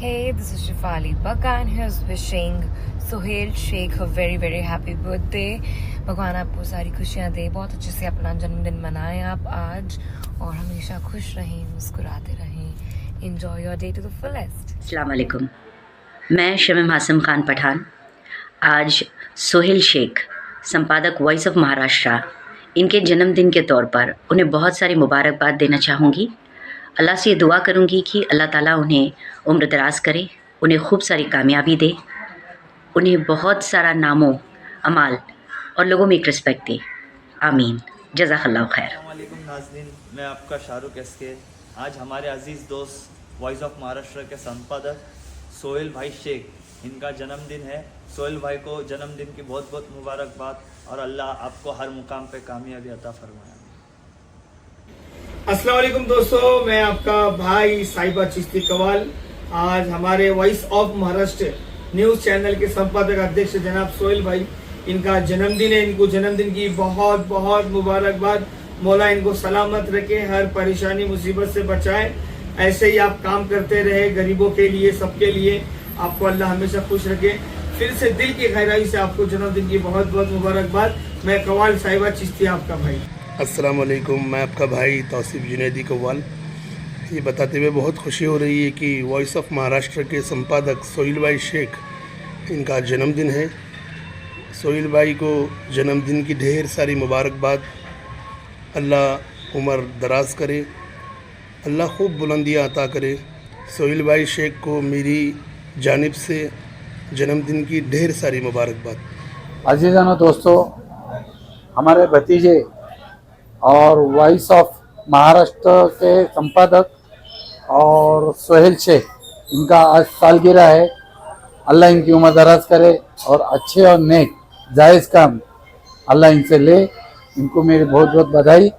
Hey, this is Shifali Bagan. Here's wishing Sohail Sheikh a very very happy birthday. भगवान आपको सारी खुशियाँ दे बहुत अच्छे से अपना जन्मदिन मनाएँ आप आज और हमेशा खुश रहें मुस्कुराते रहें your day to the fullest. अस्सलाम वालेकुम मैं शमीम हासम खान पठान आज सोहेल शेख संपादक वॉइस ऑफ़ महाराष्ट्र इनके जन्मदिन के तौर पर उन्हें बहुत सारी मुबारकबाद देना चाहूँगी अल्लाह से दुआ करूँगी कि अल्लाह ताला उन्हें उम्र दराज करे, उन्हें खूब सारी कामयाबी दे, उन्हें बहुत सारा नामो, अमाल और लोगों में एक रिस्पेक्ट दे। आमीन। जजाकल्ला खैर। नाजरीन, मैं आपका शाहरुख एस के आज हमारे अज़ीज़ दोस्त वॉइस ऑफ़ महाराष्ट्र के संपादक, सोहेल भाई शेख, इनका जन्मदिन है। सोहेल भाई को जन्मदिन की बहुत बहुत मुबारकबाद और अल्लाह आपको हर मुकाम पे कामयाबी अता फरमाए। अस्सलाम वालेकुम दोस्तों, मैं आपका भाई साहिबा चिश्ती कवाल। आज हमारे voice of Maharashtra news channel के संपादक अध्यक्ष जनाब सोहेल भाई, इनका जन्मदिन है, इनको जन्मदिन की बहुत बहुत मुबारकबाद। मौला इनको सलामत रखे, हर परेशानी, मुसीबत से बचाए। ऐसे ही आप काम करते रहे गरीबों के लिए, सबके लिए। आपको अल्लाह हमेशा खुश रखे। फिर से दिल की गहराई से आपको जन्मदिन की बहुत बहुत मुबारकबाद। मैं कवाल साहिबा चिश्ती, आपका भाई। अस्सलाम वालेकुम मैं आपका भाई तौसीफ जुनेदी कव्वाल ये बताते हुए बहुत खुशी हो रही है कि वॉइस ऑफ़ महाराष्ट्र के संपादक सोहिल भाई शेख इनका जन्मदिन है। सोहिल भाई को जन्मदिन की ढेर सारी मुबारकबाद। अल्लाह उम्र दराज करे, अल्लाह खूब बुलंदियाँ अता करे। सोहिल भाई शेख को मेरी जानिब से जन्मदिन की ढेर सारी मुबारकबाद। अजीज़ानो, दोस्तों, हमारे भतीजे और वॉइस ऑफ महाराष्ट्र के संपादक और सोहेल शेख इनका आज सालगिरह है। अल्लाह इनकी उम्र दराज करे और अच्छे और नेक जायज़ काम अल्लाह इनसे ले। इनको मेरी बहुत बहुत बधाई।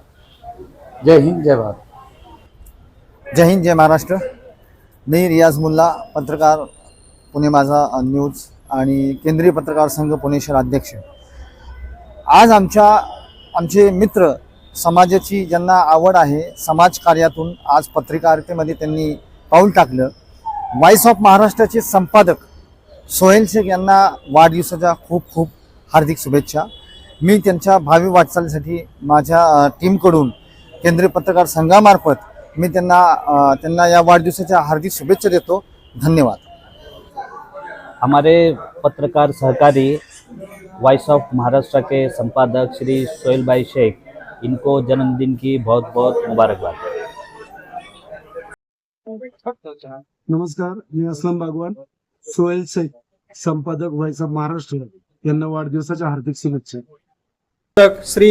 जय हिंद जय भारत। जय हिंद जय महाराष्ट्र। मी रियाज मुल्ला पत्रकार पुणे माझा न्यूज आणि केंद्रीय पत्रकार संघ पुणे शहर अध्यक्ष. आज आमच्या आमचे मित्र समाजाची ज्यांना आवड आहे समाजकार्यातून आज पत्रकारितेमध्ये त्यांनी पाऊल टाकलं. व्हॉइस ऑफ महाराष्ट्राचे संपादक सोहेल शेख यांना वाढदिवसाच्या खूप खूप हार्दिक शुभेच्छा. मी त्यांच्या भावी वाटचालीसाठी माझ्या टीमकडून केंद्रीय पत्रकार संघामार्फत मी त्यांना त्यांना या वाढदिवसाच्या हार्दिक शुभेच्छा देतो. धन्यवाद. हमारे पत्रकार सहकारी वॉइस ऑफ महाराष्ट्र के संपादक श्री सोहेल भाई शेख इनको जन्मदिन की बहुत बहुत मुबारकबाद। नमस्कार मी असलम बागवान सोहेल शेख संपादक ऑफ महाराष्ट्र यांना वाढदिवसाच्या हार्दिक शुभेच्छा. श्री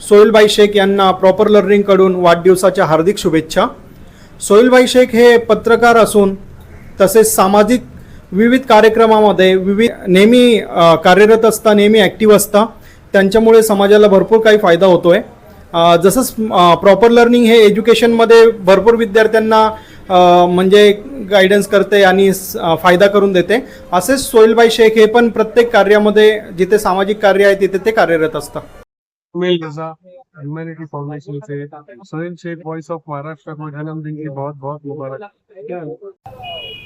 सोहेलभाई शेख यांना प्रॉपर लर्निंगकडून वाढदिवसाच्या हार्दिक शुभेच्छा. सोहेलभाई शेख हे पत्रकार असून तसेच सामाजिक विविध कार्यक्रमामध्ये विविध नेहमी कार्यरत असता नेहमी ॲक्टिव्ह असता त्यांच्यामुळे समाजाला भरपूर काही फायदा होतोय. जसंच प्रॉपर लर्निंग हे एज्युकेशनमध्ये भरपूर विद्यार्थ्यांना म्हणजे गायडन्स करते आणि फायदा करून देते. असेच सोहेलभाई शेख हे पण प्रत्येक कार्यामध्ये जिथे सामाजिक कार्य आहे तिथे ते कार्यरत असतात. मेल रजा ह्यूमैनिटी फाउंडेशन से सोहेल शेख वॉइस ऑफ महाराष्ट्र को जन्मदिन की बहुत बहुत मुबारक.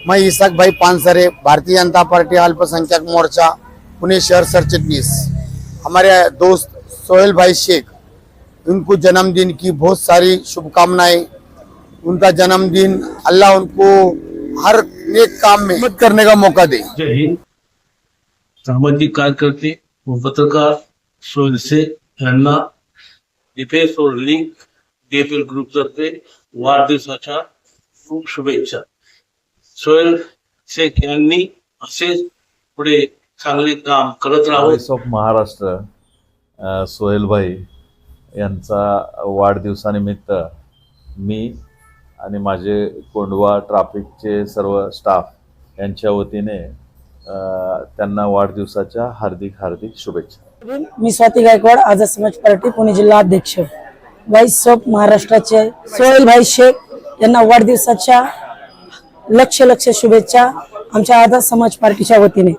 मैं इसाक भाई पानसरे भारतीय जनता पार्टी अल्पसंख्यक मोर्चा पुणे शहर सरचिटनीस हमारे दोस्त सोहेल भाई शेख उनको जन्मदिन की बहुत सारी शुभकामनाएं। उनका जन्मदिन अल्लाह उनको हर नेक काम में मदद करने का मौका दे। जय हिंद। सामाजिक कार्यकर्ते व पत्रकार सोहेल शेख यांना डिफेन्स और लिंक डीएपीएल ग्रुप तर्फे वाढदिवसाच्या खूप शुभेच्छा। सोहेल शेख यांनी असेच पुढे चांगले काम करत राहावे ऑफ महाराष्ट्र सोहेलभाई यांचा वाढदिवसानिमित्त मी आणि माझे कोंडवा ट्राफिकचे सर्व स्टाफ यांच्या वतीने त्यांना वाढदिवसाच्या हार्दिक हार्दिक शुभेच्छा. मी स्वाती गायकवाड आझाद समाज पार्टी पुणे जिल्हा अध्यक्ष. व्हॉइस ऑफ महाराष्ट्राचे सोहेल भाई शेख यांना वाढदिवसाच्या लक्ष लक्ष शुभेच्छा आमच्या आझाद समाज पार्टीच्या वतीने.